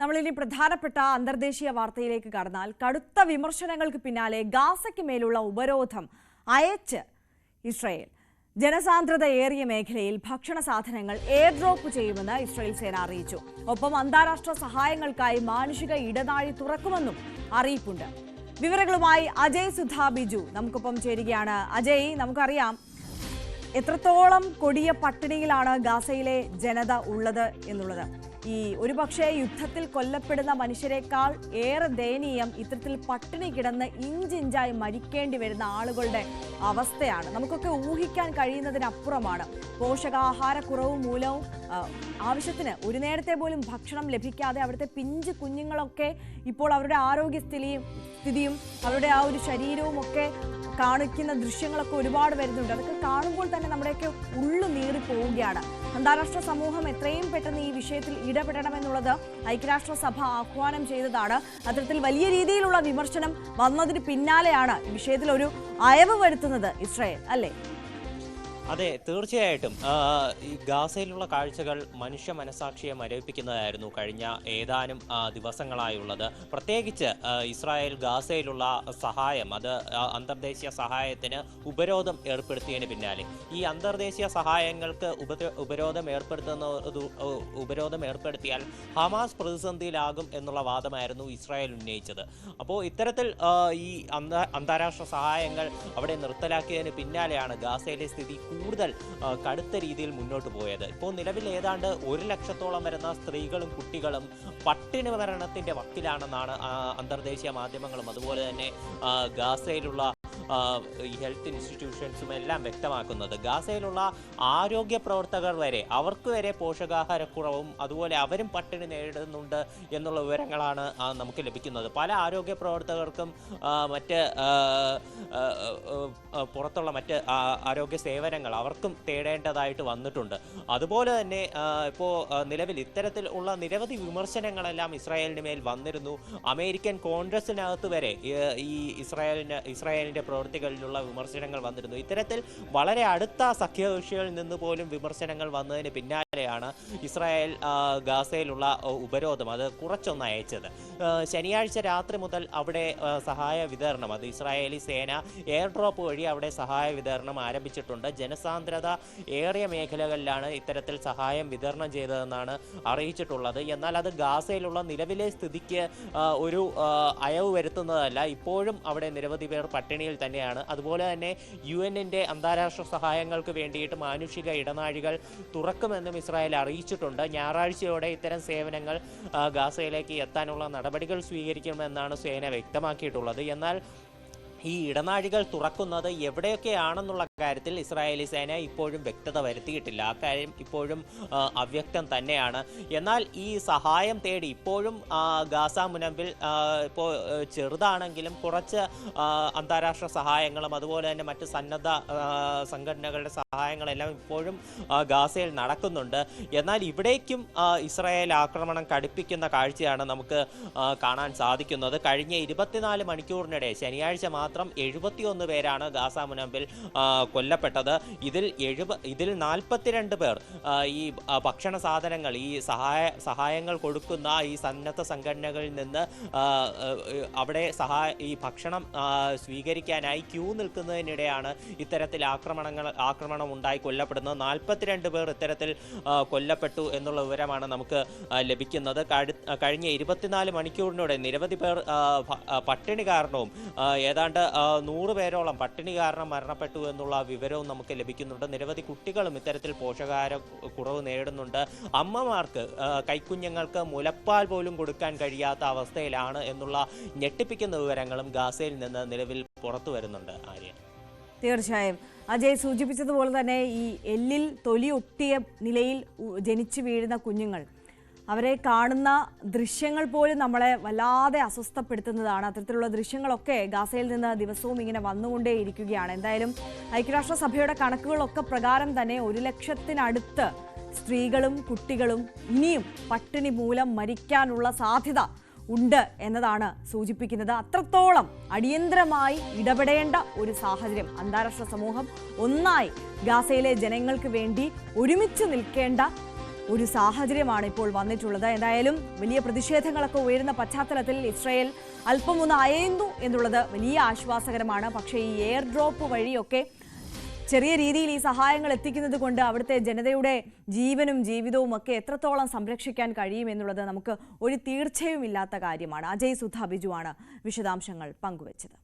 നമ്മളിനി പ്രധാനപ്പെട്ട അന്തർദേശീയ വാർത്തയിലേക്ക് കടന്നാൽ കടുത്ത വിമർശനങ്ങൾക്ക് പിന്നാലെ ഗാസയ്ക്ക് മേലുള്ള ഉപരോധം അയച്ച് ഇസ്രയേൽ. ജനസാന്ദ്രത ഏറിയ മേഖലയിൽ ഭക്ഷണ സാധനങ്ങൾ എയർ ഡ്രോപ്പ് ചെയ്യുമെന്ന് ഇസ്രയേൽ സേന അറിയിച്ചു. ഒപ്പം അന്താരാഷ്ട്ര സഹായങ്ങൾക്കായി മാനുഷിക ഇടനാഴി തുറക്കുമെന്നും അറിയിപ്പുണ്ട്. വിവരങ്ങളുമായി അജയ് സുധാ ബിജു. നമുക്കൊപ്പം ചേരുകയാണ്. അജയ് നമുക്കറിയാം എത്രത്തോളം കൊടിയ പട്ടിണിയിലാണ് ഗാസയിലെ ജനത ഉള്ളത് എന്നുള്ളത്. ഈ ഒരുപക്ഷെ യുദ്ധത്തിൽ കൊല്ലപ്പെടുന്ന മനുഷ്യരെക്കാൾ ഏറെ ദയനീയം ഇത്തരത്തിൽ പട്ടിണി കിടന്ന് ഇഞ്ചിഞ്ചായി മരിക്കേണ്ടി വരുന്ന ആളുകളുടെ അവസ്ഥയാണ്. നമുക്കൊക്കെ ഊഹിക്കാൻ കഴിയുന്നതിനപ്പുറമാണ്. പോഷകാഹാരക്കുറവ് മൂലവും ആവശ്യത്തിന് ഒരു നേരത്തെ പോലും ഭക്ഷണം ലഭിക്കാതെ അവിടുത്തെ പിഞ്ച് കുഞ്ഞുങ്ങളൊക്കെ ഇപ്പോൾ അവരുടെ ആരോഗ്യസ്ഥിതിയും സ്ഥിതിയും അവരുടെ ആ ഒരു ശരീരവും ഒക്കെ കാണിക്കുന്ന ദൃശ്യങ്ങളൊക്കെ ഒരുപാട് വരുന്നുണ്ട്. അതൊക്കെ കാണുമ്പോൾ തന്നെ നമ്മുടെയൊക്കെ ഉള്ളു നീറി പോവുകയാണ് അന്താരാഷ്ട്ര സമൂഹം എത്രയും പെട്ടെന്ന് ഈ വിഷയത്തിൽ ഇടപെടണമെന്നുള്ളത് ഐക്യരാഷ്ട്രസഭ ആഹ്വാനം ചെയ്തതാണ്. അത്തരത്തിൽ വലിയ രീതിയിലുള്ള വിമർശനം വന്നതിന് പിന്നാലെയാണ് വിഷയത്തിൽ ഒരു അയവ് വരുത്തുന്നത് ഇസ്രായേൽ അല്ലേ? അതെ തീർച്ചയായിട്ടും. ഈ ഗാസയിലുള്ള കാഴ്ചകൾ മനുഷ്യ മനസാക്ഷിയെ മരവിപ്പിക്കുന്നതായിരുന്നു കഴിഞ്ഞ ഏതാനും ദിവസങ്ങളായുള്ളത്. പ്രത്യേകിച്ച് ഇസ്രായേൽ ഗാസയിലുള്ള സഹായം അത് അന്തർദേശീയ സഹായത്തിന് ഉപരോധം ഏർപ്പെടുത്തിയതിന് പിന്നാലെ. ഈ അന്തർദേശീയ സഹായങ്ങൾക്ക് ഉപര ഉപരോധം ഏർപ്പെടുത്തുന്ന ഉപരോധം ഏർപ്പെടുത്തിയാൽ ഹമാസ് പ്രതിസന്ധിയിലാകും എന്നുള്ള വാദമായിരുന്നു ഇസ്രായേൽ ഉന്നയിച്ചത്. അപ്പോൾ ഇത്തരത്തിൽ ഈ അന്താരാഷ്ട്ര സഹായങ്ങൾ അവിടെ നിർത്തലാക്കിയതിന് പിന്നാലെയാണ് ഗാസയിലെ സ്ഥിതി കൂടുതൽ കടുത്ത രീതിയിൽ മുന്നോട്ട് പോയത്. ഇപ്പോൾ നിലവിൽ ഏതാണ്ട് ഒരു ലക്ഷത്തോളം വരുന്ന സ്ത്രീകളും കുട്ടികളും പട്ടിണി മരണത്തിന്റെ വക്കിലാണെന്നാണ് അന്തർദേശീയ മാധ്യമങ്ങളും അതുപോലെ തന്നെ ഗാസയിലുള്ള ഈ ഹെൽത്ത് ഇൻസ്റ്റിറ്റ്യൂഷൻസും എല്ലാം വ്യക്തമാക്കുന്നത്. ഗാസയിലുള്ള ആരോഗ്യ പ്രവർത്തകർ വരെ അവർക്ക് വരെ പോഷകാഹാരക്കുറവും അതുപോലെ അവരും പട്ടിണി നേരിടുന്നുണ്ട് എന്നുള്ള വിവരങ്ങളാണ് നമുക്ക് ലഭിക്കുന്നത്. പല ആരോഗ്യ പ്രവർത്തകർക്കും മറ്റ് പുറത്തുള്ള മറ്റ് ആരോഗ്യ സേവനങ്ങൾ അവർക്കും തേടേണ്ടതായിട്ട് വന്നിട്ടുണ്ട്. അതുപോലെ തന്നെ ഇപ്പോൾ നിലവിൽ ഇത്തരത്തിൽ ഉള്ള നിരവധി വിമർശനങ്ങളെല്ലാം ഇസ്രായേലിന് മേൽ വന്നിരുന്നു. അമേരിക്കൻ കോൺഗ്രസിനകത്ത് വരെ ഈ ഇസ്രായേലിന് ഇസ്രായേലിന്റെ ഇസ്രായേലിന്റെ പ്രവൃത്തികളിലുള്ള വിമർശനങ്ങൾ വന്നിരുന്നു. ഇത്തരത്തിൽ വളരെ അടുത്ത സഖ്യകക്ഷികളിൽ നിന്ന് പോലും വിമർശനങ്ങൾ വന്നതിന് പിന്നാലെയാണ് ഇസ്രായേൽ ഗാസയിലുള്ള ഉപരോധം അത് കുറച്ചൊന്ന് അയച്ചത്. ശനിയാഴ്ച രാത്രി മുതൽ അവിടെ സഹായ വിതരണം അത് ഇസ്രായേലി സേന എയർ ഡ്രോപ്പ് വഴി അവിടെ സഹായ വിതരണം ആരംഭിച്ചിട്ടുണ്ട്. ജനസാന്ദ്രത ഏറിയ മേഖലകളിലാണ് ഇത്തരത്തിൽ സഹായം വിതരണം ചെയ്തതെന്നാണ് അറിയിച്ചിട്ടുള്ളത്. എന്നാൽ അത് ഗാസയിലുള്ള നിലവിലെ സ്ഥിതിക്ക് ഒരു അയവ് വരുത്തുന്നതല്ല. ഇപ്പോഴും അവിടെ നിരവധി പേർ പട്ടിണിയിൽ തന്നെയാണ്. അതുപോലെ തന്നെ യു എന്നിന്റെ അന്താരാഷ്ട്ര സഹായങ്ങൾക്ക് വേണ്ടിയിട്ട് മാനുഷിക ഇടനാഴികൾ തുറക്കുമെന്നും ഇസ്രായേൽ അറിയിച്ചിട്ടുണ്ട്. ഞായറാഴ്ചയോടെ ഇത്തരം സേവനങ്ങൾ ഗാസയിലേക്ക് എത്താനുള്ള നടപടികൾ സ്വീകരിക്കുമെന്നാണ് സേന വ്യക്തമാക്കിയിട്ടുള്ളത്. എന്നാൽ ഈ ഇടനാഴികൾ തുറക്കുന്നത് എവിടെയൊക്കെയാണെന്നുള്ള കാര്യത്തിൽ ഇസ്രായേലി സേന ഇപ്പോഴും വ്യക്തത വരുത്തിയിട്ടില്ല. ആ കാര്യം ഇപ്പോഴും അവ്യക്തം തന്നെയാണ്. എന്നാൽ ഈ സഹായം തേടി ഇപ്പോഴും ഗാസ മുനമ്പിൽ ഇപ്പോൾ ചെറുതാണെങ്കിലും കുറച്ച് അന്താരാഷ്ട്ര സഹായങ്ങളും അതുപോലെ തന്നെ മറ്റ് സന്നദ്ധ സംഘടനകളുടെ സഹായങ്ങളെല്ലാം ഇപ്പോഴും ഗാസയിൽ നടക്കുന്നുണ്ട്. എന്നാൽ ഇവിടേക്കും ഇസ്രായേൽ ആക്രമണം കടുപ്പിക്കുന്ന കാഴ്ചയാണ് നമുക്ക് കാണാൻ സാധിക്കുന്നത്. കഴിഞ്ഞ ഇരുപത്തിനാല് മണിക്കൂറിനിടെ ശനിയാഴ്ച മാത്രം എഴുപത്തിയൊന്ന് പേരാണ് ഗാസ മുനമ്പിൽ കൊല്ലപ്പെട്ടത്. ഇതിൽ എഴുപ ഇതിൽ നാൽപ്പത്തിരണ്ട് പേർ ഈ ഭക്ഷണ സാധനങ്ങൾ ഈ സഹായ സഹായങ്ങൾ കൊടുക്കുന്ന ഈ സന്നദ്ധ സംഘടനകളിൽ നിന്ന് അവിടെ സഹായ ഈ ഭക്ഷണം സ്വീകരിക്കാനായി ക്യൂ നിൽക്കുന്നതിനിടെയാണ് ഇത്തരത്തിൽ ആക്രമണങ്ങൾ ആക്രമണം ഉണ്ടായി കൊല്ലപ്പെടുന്നത്. നാൽപ്പത്തിരണ്ട് പേർ ഇത്തരത്തിൽ കൊല്ലപ്പെട്ടു എന്നുള്ള വിവരമാണ് നമുക്ക് ലഭിക്കുന്നത്. കഴിഞ്ഞ ഇരുപത്തിനാല് മണിക്കൂറിനൂടെ നിരവധി പേർ പട്ടിണി കാരണവും ആ, ഏതാണ്ട് നൂറ് പേരോളം പട്ടിണി കാരണം മരണപ്പെട്ടു എന്നുള്ള വിവരവും നമുക്ക് ലഭിക്കുന്നുണ്ട്. നിരവധി കുട്ടികളും ഇത്തരത്തിൽ പോഷകാഹാര കുറവ് നേരിടുന്നുണ്ട്. അമ്മമാർക്ക് കൈക്കുഞ്ഞുങ്ങൾക്ക് മുലപ്പാൽ പോലും കൊടുക്കാൻ കഴിയാത്ത അവസ്ഥയിലാണ് എന്നുള്ള ഞെട്ടിപ്പിക്കുന്ന വിവരങ്ങളും ഗാസയിൽ നിന്ന് നിലവിൽ പുറത്തു വരുന്നുണ്ട്. ആര്യ. തീർച്ചയായും. അജയ് സൂചിപ്പിച്ചതുപോലെ തന്നെ ഈ എല്ലിൽ തൊലി ഒട്ടിയ നിലയിൽ ജനിച്ചു വീഴുന്ന കുഞ്ഞുങ്ങൾ അവരെ കാണുന്ന ദൃശ്യങ്ങൾ പോലും നമ്മളെ വല്ലാതെ അസ്വസ്ഥപ്പെടുത്തുന്നതാണ്. അത്തരത്തിലുള്ള ദൃശ്യങ്ങളൊക്കെ ഗാസയിൽ നിന്ന് ദിവസവും ഇങ്ങനെ വന്നുകൊണ്ടേയിരിക്കുകയാണ്. എന്തായാലും ഐക്യരാഷ്ട്രസഭയുടെ കണക്കുകളൊക്കെ പ്രകാരം തന്നെ ഒരു ലക്ഷത്തിനടുത്ത് സ്ത്രീകളും കുട്ടികളും ഇനിയും പട്ടിണി മൂലം മരിക്കാനുള്ള സാധ്യത ഉണ്ട് എന്നതാണ് സൂചിപ്പിക്കുന്നത്. അത്രത്തോളം അടിയന്തരമായി ഇടപെടേണ്ട ഒരു സാഹചര്യം അന്താരാഷ്ട്ര സമൂഹം ഒന്നായി ഗാസയിലെ ജനങ്ങൾക്ക് വേണ്ടി ഒരുമിച്ച് നിൽക്കേണ്ട ഒരു സാഹചര്യമാണ് ഇപ്പോൾ വന്നിട്ടുള്ളത്. എന്തായാലും വലിയ പ്രതിഷേധങ്ങളൊക്കെ ഉയരുന്ന പശ്ചാത്തലത്തിൽ ഇസ്രയേൽ അല്പമൊന്ന് അയയുന്നു എന്നുള്ളത് വലിയ ആശ്വാസകരമാണ്. പക്ഷേ ഈ എയർ ഡ്രോപ്പ് വഴിയൊക്കെ ചെറിയ രീതിയിൽ ഈ സഹായങ്ങൾ എത്തിക്കുന്നത് കൊണ്ട് അവിടുത്തെ ജനതയുടെ ജീവനും ജീവിതവും ഒക്കെ എത്രത്തോളം സംരക്ഷിക്കാൻ കഴിയും എന്നുള്ളത് നമുക്ക് ഒരു തീർച്ചയുമില്ലാത്ത കാര്യമാണ്. അജയ് സുധ ബിജുവാണ് വിശദാംശങ്ങൾ പങ്കുവച്ചത്.